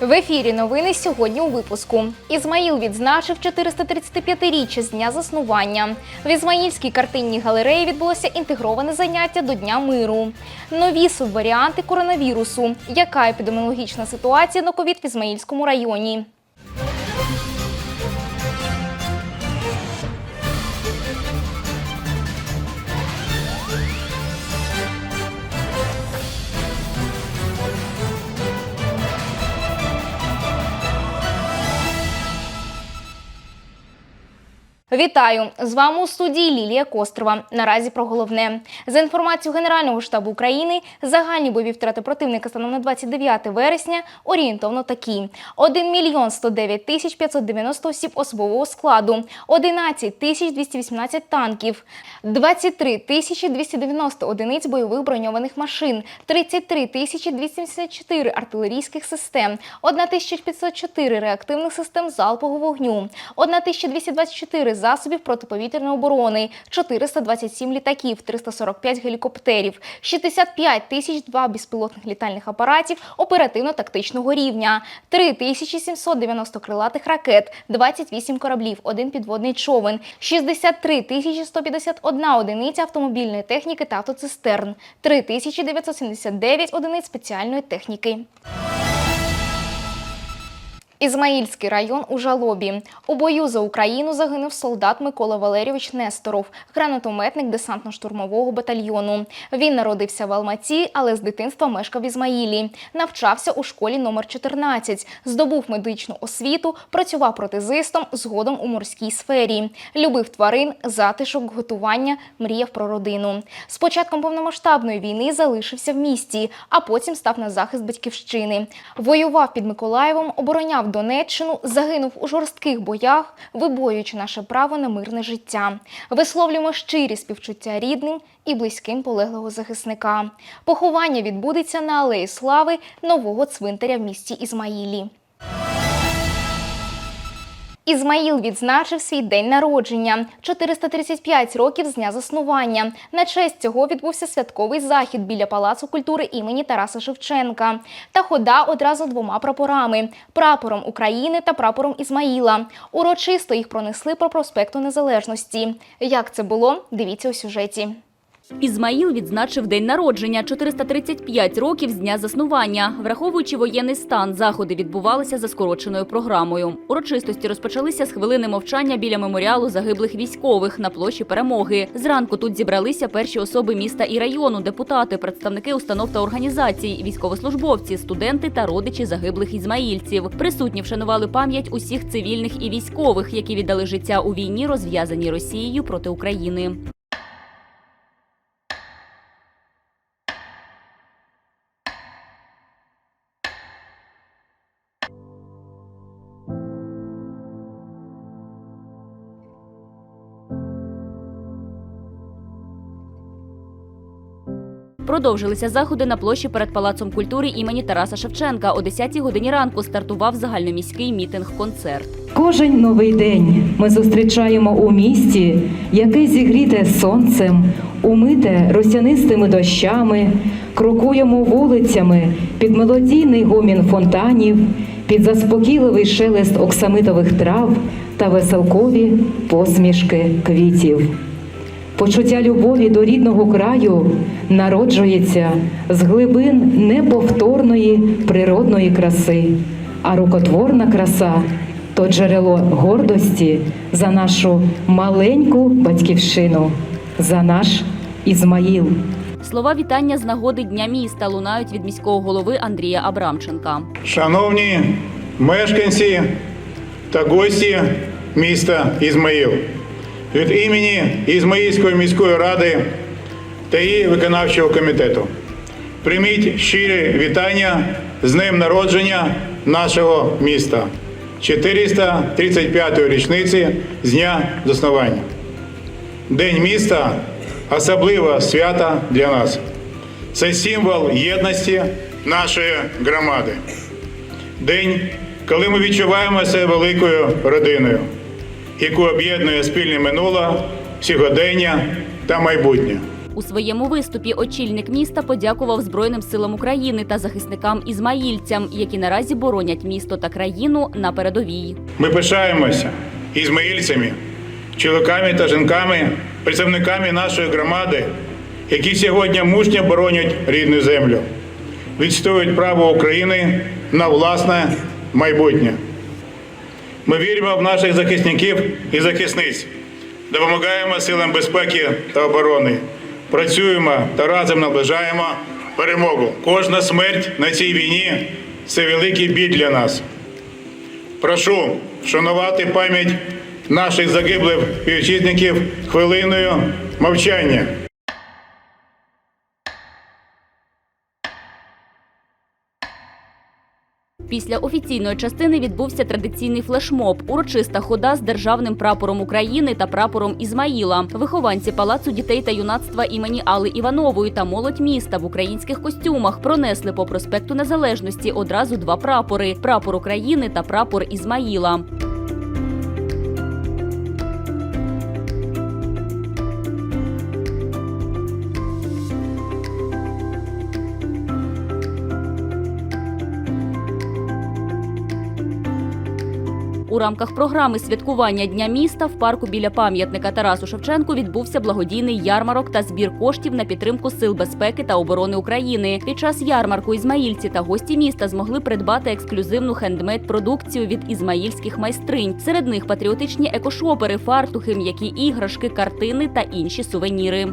В ефірі новини сьогодні у випуску. Ізмаїл відзначив 435-річчя з дня заснування. В Ізмаїльській картинній галереї відбулося інтегроване заняття до Дня миру. Нові субваріанти коронавірусу. Яка епідеміологічна ситуація на ковід в Ізмаїльському районі? Вітаю з вами у студії Лілія Кострова. Наразі про головне за інформацією Генерального штабу України. Загальні бойові втрати противника станом на 29 вересня орієнтовно такі: 1 мільйон 109 тисяч 590 осіб особового складу, 11 тисяч 218 танків, 23 тисячі 290 одиниць бойових броньованих машин, 33 тисячі 274 артилерійських систем, 1504 реактивних систем залпового вогню, 1224 засобів протиповітряної оборони, 427 літаків, 345 гелікоптерів, 65 тисяч 2 безпілотних літальних апаратів оперативно-тактичного рівня, 3790 крилатих ракет, 28 кораблів, один підводний човен, 63 тисячі 151 одиниця автомобільної техніки та автоцистерн, 3979 одиниць спеціальної техніки. Ізмаїльський район у жалобі. У бою за Україну загинув солдат Микола Валерійович Несторов, гранатометник десантно-штурмового батальйону. Він народився в Алматі, але з дитинства мешкав в Ізмаїлі. Навчався у школі номер 14, здобув медичну освіту, працював протезистом, згодом у морській сфері. Любив тварин, затишок, готування, мріяв про родину. З початком повномасштабної війни залишився в місті, а потім став на захист батьківщини. Воював під Миколаєвом, обороняв Донеччину, загинув у жорстких боях, вибоюючи наше право на мирне життя. Висловлюємо щирі співчуття рідним і близьким полеглого захисника. Поховання відбудеться на Алеї Слави нового цвинтаря в місті Ізмаїлі. Ізмаїл відзначив свій день народження 435 років з дня заснування. На честь цього відбувся святковий захід біля Палацу культури імені Тараса Шевченка та хода одразу двома прапорами прапором України та прапором Ізмаїла. Урочисто їх пронесли по проспекту Незалежності. Як це було? Дивіться у сюжеті. Ізмаїл відзначив день народження 435 років з дня заснування. Враховуючи воєнний стан, заходи відбувалися за скороченою програмою. Урочистості розпочалися з хвилини мовчання біля меморіалу загиблих військових на площі перемоги. Зранку тут зібралися перші особи міста і району, депутати, представники установ та організацій, військовослужбовці, студенти та родичі загиблих ізмаїльців. Присутні вшанували пам'ять усіх цивільних і військових, які віддали життя у війні, розв'язаній Росією проти України. Продовжилися заходи на площі перед Палацом культури імені Тараса Шевченка. О 10-й годині ранку стартував загальноміський мітинг-концерт. Кожен новий день ми зустрічаємо у місті, яке зігріте сонцем, умите росянистими дощами, крокуємо вулицями під мелодійний гомін фонтанів, під заспокійливий шелест оксамитових трав та веселкові посмішки квітів. Почуття любові до рідного краю народжується з глибин неповторної природної краси, а рукотворна краса то джерело гордості за нашу маленьку батьківщину, за наш Ізмаїл. Слова вітання з нагоди Дня міста лунають від міського голови Андрія Абрамченка. Шановні мешканці та гості міста Ізмаїл, від імені Ізмаїльської міської ради та її виконавчого комітету прийміть щирі вітання з днем народження нашого міста 435-ї річниці з дня заснування. День міста особливе свято для нас. Це символ єдності нашої громади. День, коли ми відчуваємо себе великою родиною, яку об'єднує спільне минуле, сьогодення та майбутнє. У своєму виступі очільник міста подякував Збройним силам України та захисникам ізмаїльцям, які наразі боронять місто та країну на передовій. Ми пишаємося ізмаїльцями, чоловіками та жінками, представниками нашої громади, які сьогодні мужньо боронять рідну землю, відстоюють право України на власне майбутнє. Ми віримо в наших захисників і захисниць, допомагаємо силам безпеки та оборони, працюємо та разом наближаємо перемогу. Кожна смерть на цій війні це великий біль для нас. Прошу вшанувати пам'ять наших загиблих співвітчизників хвилиною мовчання. Після офіційної частини відбувся традиційний флешмоб, урочиста хода з державним прапором України та прапором Ізмаїла. Вихованці палацу дітей та юнацтва імені Алли Іванової та молодь міста в українських костюмах пронесли по проспекту Незалежності одразу два прапори: прапор України та прапор Ізмаїла. У рамках програми святкування Дня міста в парку біля пам'ятника Тарасу Шевченку відбувся благодійний ярмарок та збір коштів на підтримку сил безпеки та оборони України. Під час ярмарку ізмаїльці та гості міста змогли придбати ексклюзивну хендмейд продукцію від ізмаїльських майстринь. Серед них патріотичні екошопери, фартухи, м'які іграшки, картини та інші сувеніри.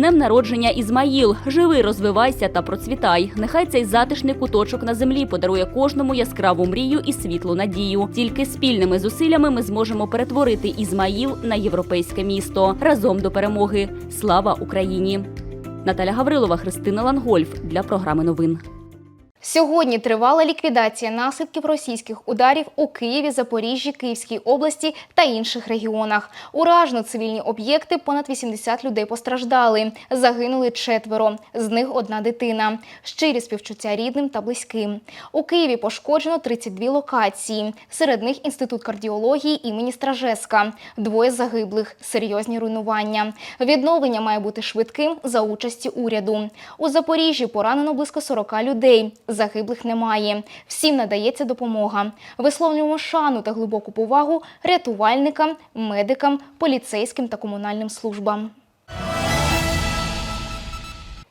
Днем народження Ізмаїл. Живи, розвивайся та процвітай. Нехай цей затишний куточок на землі подарує кожному яскраву мрію і світлу надію. Тільки спільними зусиллями ми зможемо перетворити Ізмаїл на європейське місто. Разом до перемоги. Слава Україні! Наталя Гаврилова, Христина Лангольф для програми новин. Сьогодні тривала ліквідація наслідків російських ударів у Києві, Запоріжжі, Київській області та інших регіонах. Уражено цивільні об'єкти, понад 80 людей постраждали. Загинули четверо, з них одна дитина. Щирі співчуття рідним та близьким. У Києві пошкоджено 32 локації. Серед них інститут кардіології імені Стражеска. Двоє загиблих, серйозні руйнування. Відновлення має бути швидким за участі уряду. У Запоріжжі поранено близько 40 людей. Загиблих немає. Всім надається допомога. Висловлюємо шану та глибоку повагу рятувальникам, медикам, поліцейським та комунальним службам.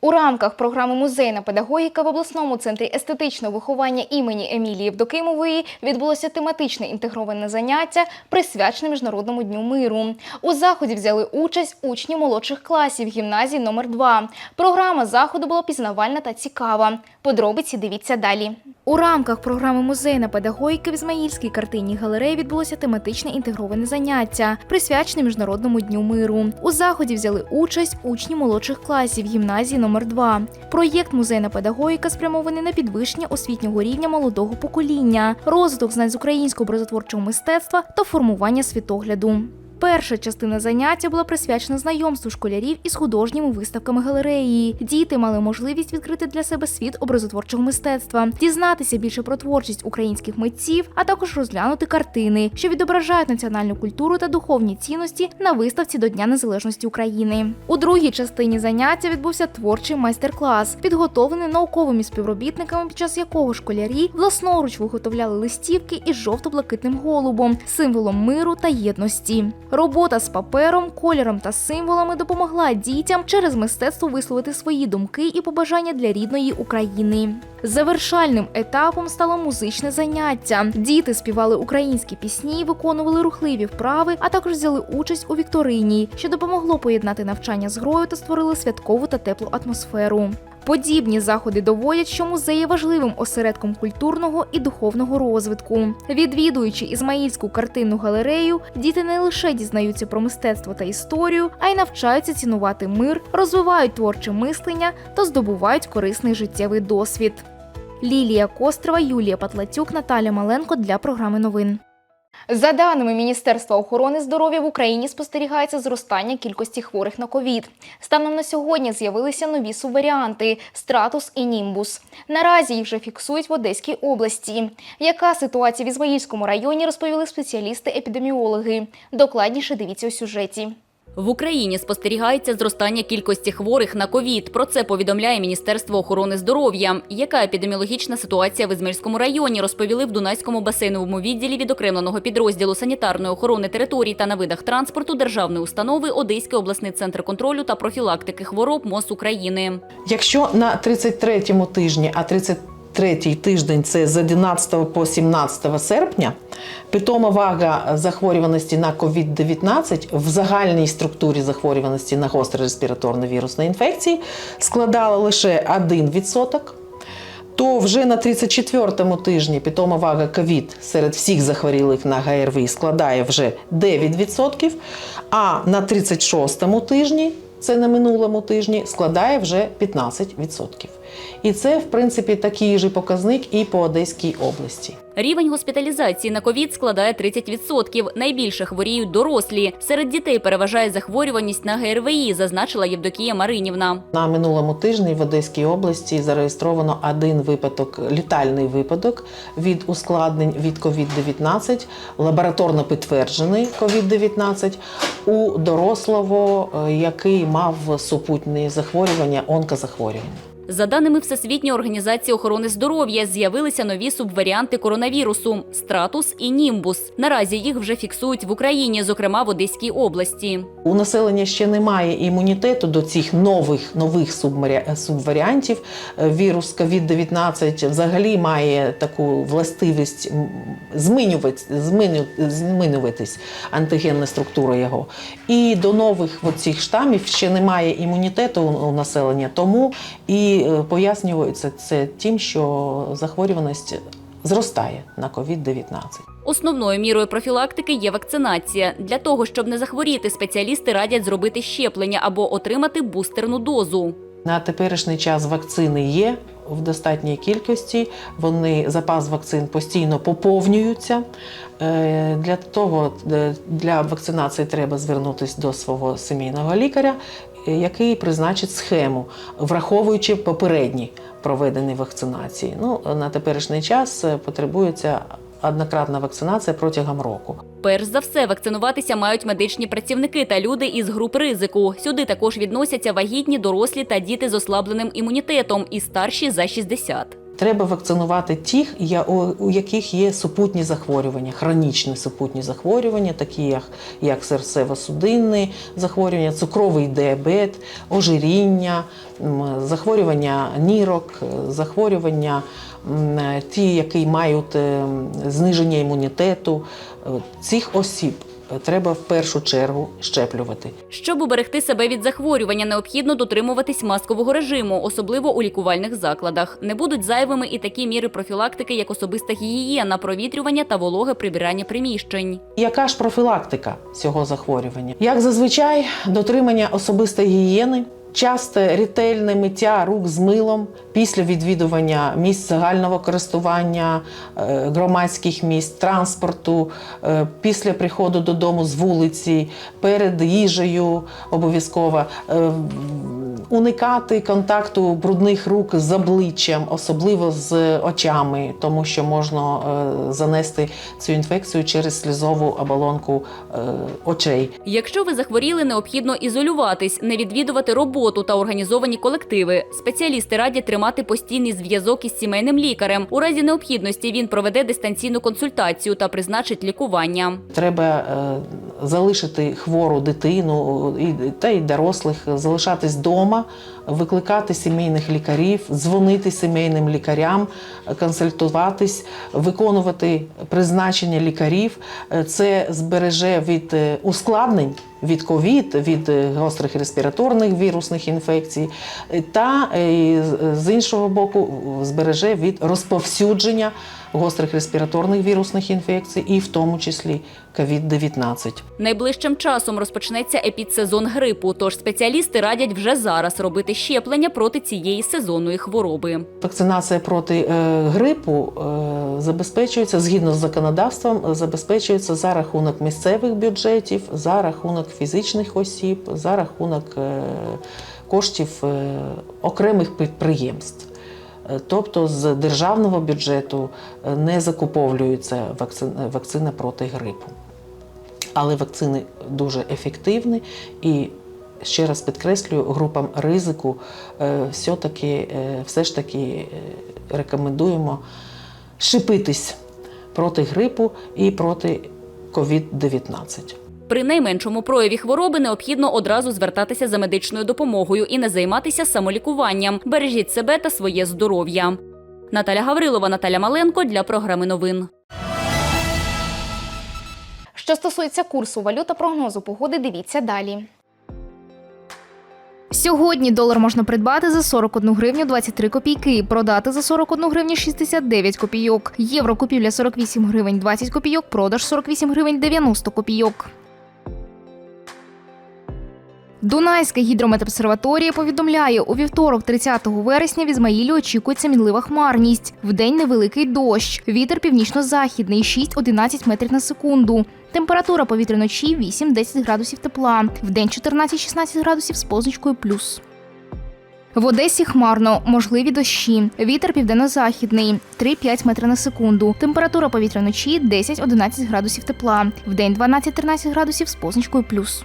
У рамках програми Музейна педагогіка в обласному центрі естетичного виховання імені Емілії Євдокимової відбулося тематичне інтегроване заняття, присвячене Міжнародному дню миру. У заході взяли участь учні молодших класів гімназії номер 2 Програма заходу була пізнавальна та цікава. Подробиці дивіться далі. У рамках програми Музейна педагогіки в Ізмаїльській картинній галереї відбулося тематичне інтегроване заняття, присвячене Міжнародному дню миру. У заході взяли участь учні молодших класів гімназії номер 2 Проєкт Музейна педагогіка спрямований на підвищення освітнього рівня молодого покоління, розвиток знань з українського образотворчого мистецтва та формування світогляду. Перша частина заняття була присвячена знайомству школярів із художніми виставками галереї. Діти мали можливість відкрити для себе світ образотворчого мистецтва, дізнатися більше про творчість українських митців, а також розглянути картини, що відображають національну культуру та духовні цінності на виставці до Дня Незалежності України. У другій частині заняття відбувся творчий майстер-клас, підготовлений науковими співробітниками, під час якого школярі власноруч виготовляли листівки із жовто-блакитним голубом, символом миру та єдності. Робота з папером, кольором та символами допомогла дітям через мистецтво висловити свої думки і побажання для рідної України. Завершальним етапом стало музичне заняття. Діти співали українські пісні, виконували рухливі вправи, а також взяли участь у вікторині, що допомогло поєднати навчання з грою та створили святкову та теплу атмосферу. Подібні заходи доводять, що музей є важливим осередком культурного і духовного розвитку. Відвідуючи Ізмаїльську картинну галерею, діти не лише дізнаються про мистецтво та історію, а й навчаються цінувати мир, розвивають творче мислення та здобувають корисний життєвий досвід. Лілія Кострова, Юлія Патлатюк, Наталя Маленко для програми новин. За даними Міністерства охорони здоров'я в Україні спостерігається зростання кількості хворих на ковід. Станом на сьогодні з'явилися нові субваріанти стратус і німбус. Наразі їх вже фіксують в Одеській області. Яка ситуація в Ізмаїльському районі розповіли спеціалісти-епідеміологи. Докладніше дивіться у сюжеті. В Україні спостерігається зростання кількості хворих на ковід. Про це повідомляє Міністерство охорони здоров'я. Яка епідеміологічна ситуація в Ізмельському районі розповіли в Дунайському басейновому відділі відокремленого підрозділу санітарної охорони територій та на видах транспорту державної установи Одеський обласний центр контролю та профілактики хвороб МОЗ України. Якщо на 33-му тижні, а 33-й тиждень це з 11 по 17 серпня, питома вага захворюваності на COVID-19 в загальній структурі захворюваності на гострі респіраторно вірусні інфекції складала лише 1%, то вже на 34-му тижні питома вага ковід серед всіх захворілих на ГРВІ складає вже 9%, а на 36-му тижні, це на минулому тижні, складає вже 15%. І це, в принципі, такий же показник і по Одеській області. Рівень госпіталізації на ковід складає 30%. Найбільше хворіють дорослі. Серед дітей переважає захворюваність на ГРВІ, зазначила Євдокія Маринівна. На минулому тижні в Одеській області зареєстровано один випадок, літальний випадок від ускладнень від COVID-19, лабораторно підтверджений COVID-19 у дорослого, е, який мав супутні захворювання, онкозахворювання. За даними Всесвітньої організації охорони здоров'я, з'явилися нові субваріанти коронавірусу стратус і німбус. Наразі їх вже фіксують в Україні, зокрема в Одеській області. У населення ще немає імунітету до цих нових нових субваріантів. Вірус COVID-19 взагалі має таку властивість змінюватись антигенна структура його. І до нових цих штамів ще немає імунітету у населення, тому і пояснюється це тим, що захворюваність зростає на COVID-19. Основною мірою профілактики є вакцинація. Для того, щоб не захворіти, спеціалісти радять зробити щеплення або отримати бустерну дозу. На теперішній час вакцини є в достатній кількості. Вони запас вакцин постійно поповнюються. Е, Для того е, для вакцинації треба звернутися до свого сімейного лікаря, е, який призначить схему, враховуючи попередні проведені вакцинації. Ну на теперішній час е, потребується однократна вакцинація протягом року. Перш за все, вакцинуватися мають медичні працівники та люди із груп ризику. Сюди також відносяться вагітні, дорослі та діти з ослабленим імунітетом і старші за 60. Треба вакцинувати тих, у яких є супутні захворювання, хронічні супутні захворювання, такі як, серцево-судинні захворювання, цукровий діабет, ожиріння, захворювання нірок, захворювання ті, які мають е, зниження імунітету. Е, Цих осіб треба в першу чергу щеплювати. Щоб уберегти себе від захворювання, необхідно дотримуватись маскового режиму, особливо у лікувальних закладах. Не будуть зайвими і такі міри профілактики, як особиста гігієна, провітрювання та вологе прибирання приміщень. Яка ж профілактика цього захворювання? Як зазвичай, дотримання особистої гігієни, часте ретельне миття рук з милом після відвідування місць загального користування, е, громадських місць, транспорту, е, після приходу додому з вулиці, перед їжею обов'язково. е, Уникати контакту брудних рук з обличчям, особливо з очами, тому що можна занести цю інфекцію через слізову оболонку очей. Якщо ви захворіли, необхідно ізолюватись, не відвідувати роботу та організовані колективи. Спеціалісти радять тримати постійний зв'язок із сімейним лікарем. У разі необхідності він проведе дистанційну консультацію та призначить лікування. Треба е, залишити хвору дитину і, та й дорослих, залишатись вдома, викликати сімейних лікарів, дзвонити сімейним лікарям, консультуватись, виконувати призначення лікарів. Е, Це збереже від е, ускладнень. Від ковід, від е, гострих респіраторних вірусних інфекцій, е, та е, з- іншого боку збереже від розповсюдження гострих респіраторних вірусних інфекцій, і в тому числі COVID-19. Найближчим часом розпочнеться епідсезон грипу, тож спеціалісти радять вже зараз робити щеплення проти цієї сезонної хвороби. Вакцинація проти е, грипу е, забезпечується згідно з законодавством, е, забезпечується за рахунок місцевих бюджетів, за рахунок фізичних осіб, за рахунок коштів окремих підприємств. Е, Тобто з державного бюджету е, не закуповується вакцина, вакцина проти грипу. Але вакцини дуже ефективні і ще раз підкреслюю, групам ризику е, все-таки, е, все ж таки е, рекомендуємо шипитись проти грипу і проти COVID-19. При найменшому прояві хвороби необхідно одразу звертатися за медичною допомогою і не займатися самолікуванням. Бережіть себе та своє здоров'я. Наталя Гаврилова, Наталя Маленко для програми новин. Що стосується курсу валют та прогнозу погоди, дивіться далі. Сьогодні долар можна придбати за 41 гривню 23 копійки, продати за 41 гривню 69 копійок. Євро купівля 48 гривень 20 копійок, продаж 48 гривень 90 копійок. Дунайська гідрометобсерваторія повідомляє, у вівторок, 30 вересня, в Ізмаїлі очікується мінлива хмарність. Вдень невеликий дощ. Вітер північно-західний 6-11 метрів на секунду. Температура повітря вночі 8-10 градусів тепла. Вдень 14-16 градусів з позначкою плюс. В Одесі хмарно, можливі дощі. Вітер південно-західний 3-5 метрів на секунду. Температура повітря вночі 10-11 градусів тепла. Вдень 12-13 градусів з позначкою плюс.